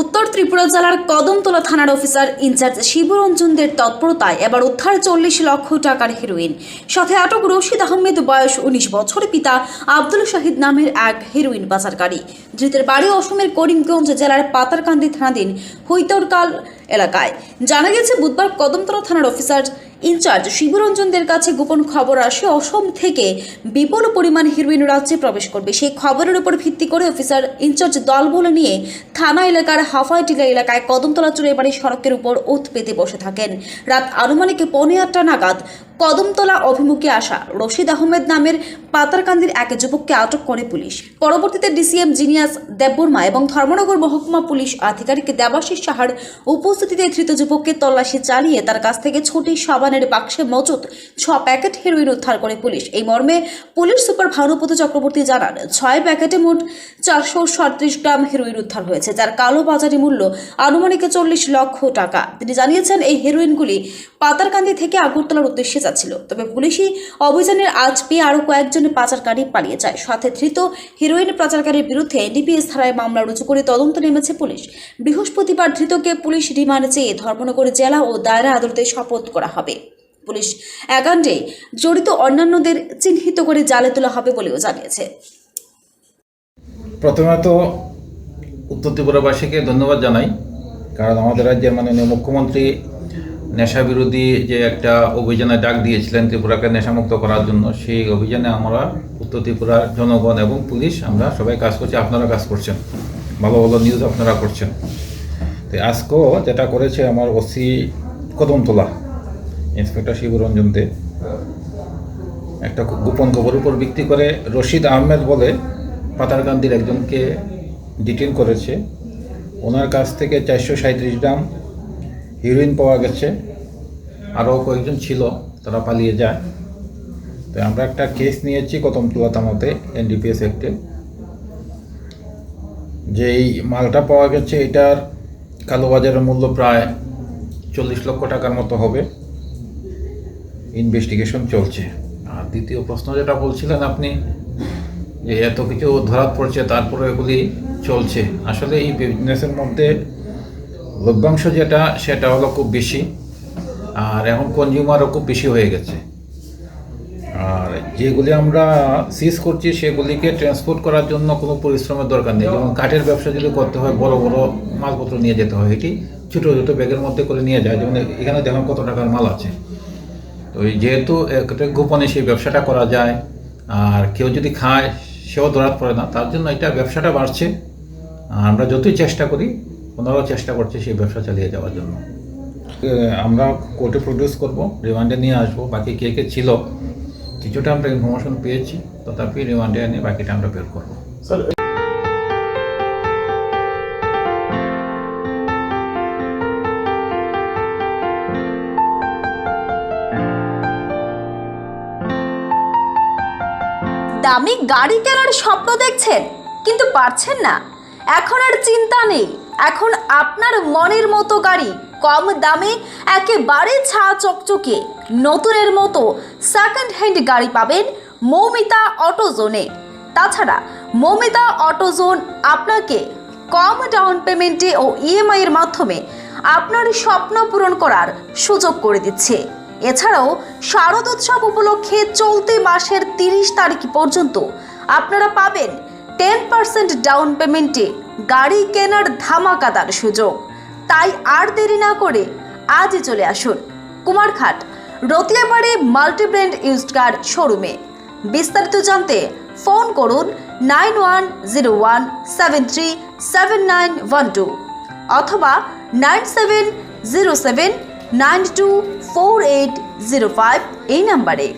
উত্তর ত্রিপুরা জেলার কদমতলা থানার অফিসার ইনচার্জ শিবরঞ্জনদের তৎপরতায় এবার উদ্ধার চল্লিশ লক্ষ টাকার হেরোইন সাথে আটক রশিদ আহমেদ, বয়স উনিশ বছর, পিতা আব্দুল শাহিদ নামের এক হেরোইন পাচারকারী ধৃতের বাড়ি অসমের করিমগঞ্জ জেলার পাতারকান্দি থানাধীন হৈতরকাল এলাকায়। জানা গেছে, বুধবার কদমতলা থানার অফিসার ইনচার্জ শিবরঞ্জনদের কাছে গোপন খবর আসে। অসম থেকে বিপুল পরিমাণ হিরোইন রাজ্যে প্রবেশ করবে। সেই খবরের উপর ভিত্তি করে অফিসার ইনচার্জ দল বলে নিয়ে থানা এলাকার হাফাইটিলা এলাকায় কদমতলা চুরে বাড়ি সড়কের উপর ওত পেতে বসে থাকেন। রাত আনুমানিক পৌনে আটটা নাগাদ কদমতলা অভিমুখে আসা রশিদ আহমেদ নামের পাতারকান্দির এক যুবককে আটক করে পুলিশ। পরবর্তীতে ডিসিএম জিনিয়াস দেববর্মা এবং ধর্মনগর মহকুমা পুলিশ আধিকারিক দেবাশিস সাহার উপস্থিতিতে ধৃত যুবককে তল্লাশি চালিয়ে তার কাছ থেকে ছোটি সাবানের বাক্সে মজুত ছ প্যাকেট হেরোইন উদ্ধার করে পুলিশ। এই মর্মে পুলিশ সুপার ভানুপত চক্রবর্তী জানান, ছয় প্যাকেটে মোট চারশো সাঁত্রিশ গ্রাম হেরোইন উদ্ধার হয়েছে, যার কালো বাজারি মূল্য আনুমানিক চল্লিশ লক্ষ টাকা। তিনি জানিয়েছেন, এই হেরোইনগুলি পাতারকান্দি থেকে আগরতলার উদ্দেশ্যে যাচ্ছিল। তবে পুলিশি অভিযানের আজ পেয়ে আরও কয়েকজন পাচারকারী পালিয়ে যায়। সাথে ধৃত হিরোইন পাচারকারীর বিরুদ্ধে এনডিপিএস ধারায় মামলা রুজু করে তদন্ত নেমেছে পুলিশ। বৃহস্পতিবার ধৃতকে পুলিশ রিমান্ড চেয়ে ধর্মনগর জেলা ও দায়রা আদালতে শপথ করা হবে। পুলিশ একান্ডে জড়িত অন্যান্যদের চিহ্নিত করে জালে তোলা হবে বলেও জানিয়েছে। প্রথমত উত্তর ত্রিপুরাবাসীকে ধন্যবাদ জানাই, কারণ আমাদের রাজ্যের মাননীয় মুখ্যমন্ত্রী নেশা বিরোধী যে একটা অভিযানে ডাক দিয়েছিলেন ত্রিপুরাকে নেশামুক্ত করার জন্য, সেই অভিযানে আমরা উত্তর ত্রিপুরার জনগণ এবং পুলিশ, আমরা সবাই কাজ করছি, আপনারা কাজ করছেন। ভালো ভালো নিউজ আপনারা করছেন। তো আজকেও যেটা করেছে আমার ওসি কদমতলা, ইন্সপেক্টর শিবরঞ্জন দে। একটা গোপন খবর উপর ভিত্তি করে রশিদ আহমেদ বলে পাতারকান্দির একজনকে ডিটেন করেছে। ওনার কাছ থেকে চারশো সাঁত্রিশ গ্রাম হিরোইন পাওয়া গেছে। আরও কয়েকজন ছিল, তারা পালিয়ে যায়। তো আমরা একটা কেস নিয়েছি কদমতলা থানাতে এনডিপিএস অ্যাক্টে যে এই মালটা পাওয়া গেছে, এটার কালোবাজারের মূল্য প্রায় চল্লিশ লক্ষ টাকার মতো হবে। ইনভেস্টিগেশন চলছে। আর দ্বিতীয় প্রশ্ন যেটা বলছিলেন আপনি, যে এত কিছু ধরা পড়ছে তারপরে এগুলি চলছে। আসলে এই বিজনেসের মধ্যে লভ্যাংশ যেটা, সেটা হলো খুব বেশি, আর এখন কনজিউমারও খুব বেশি হয়ে গেছে। আর যেগুলি আমরা সিজ করছি, সেগুলিকে ট্রান্সপোর্ট করার জন্য কোনো পরিশ্রমের দরকার নেই। যেমন কাঠের ব্যবসা যদি করতে হয়, বড় বড় মালপত্র নিয়ে যেতে হয়, এটি ছোটো ছোটো ব্যাগের মধ্যে করে নিয়ে যায়। যেমন এখানে দেখুন কত টাকার মাল আছে। তো যেহেতু একটা গোপনে সেই ব্যবসাটা করা যায়, আর কেউ যদি খায়, সেও ধরাত পড়ে না, তার জন্য এটা ব্যবসাটা বাড়ছে। আর আমরা যতই চেষ্টা করি ওনারাও চেষ্টা করছে সেই ব্যবসা চালিয়ে যাওয়ার জন্য। আমরা কোর্টে প্রডিউস করব রিমান্ডে নিয়ে আসব বাকি কে কে ছিল কিছুটা আমরা ইনফরমেশন পেয়েছি তথাপি রিমান্ডে এনে বাকিটা আমরা বের করব। দামি গাড়ি কেনার স্বপ্ন দেখছেন কিন্তু পারছেন না। এখন আর চিন্তা নেই। এখন আপনার মনের মতো গাড়ি, কম দামে, একেবারে ছা চকচকে। নতুনের মতো সেকেন্ড হ্যান্ড গাড়ি পাবেন মৌমিতা অটোজোনে। তাছাড়া মৌমিতা অটোজোন আপনাকে কম ডাউন পেমেন্টে ও ইএমআই এর মাধ্যমে আপনার স্বপ্ন পূরণ করার সুযোগ করে দিচ্ছে। এছাড়াও শারদ উৎসব উপলক্ষে চলতি মাসের তিরিশ তারিখ পর্যন্ত আপনারা পাবেন টেন পার্সেন্ট ডাউন পেমেন্টে গাড়ি কেনার ধামাকাদার সুযোগ। তাই আর দেরি না করে আজই চলে আসুন Kumarghat Ratiabari multibrand used car শোরুমে। বিস্তারিত জানতে ফোন করুন nine one zero one seven three seven nine one two অথবা nine seven zero seven nine two four eight zero five এই নাম্বারে।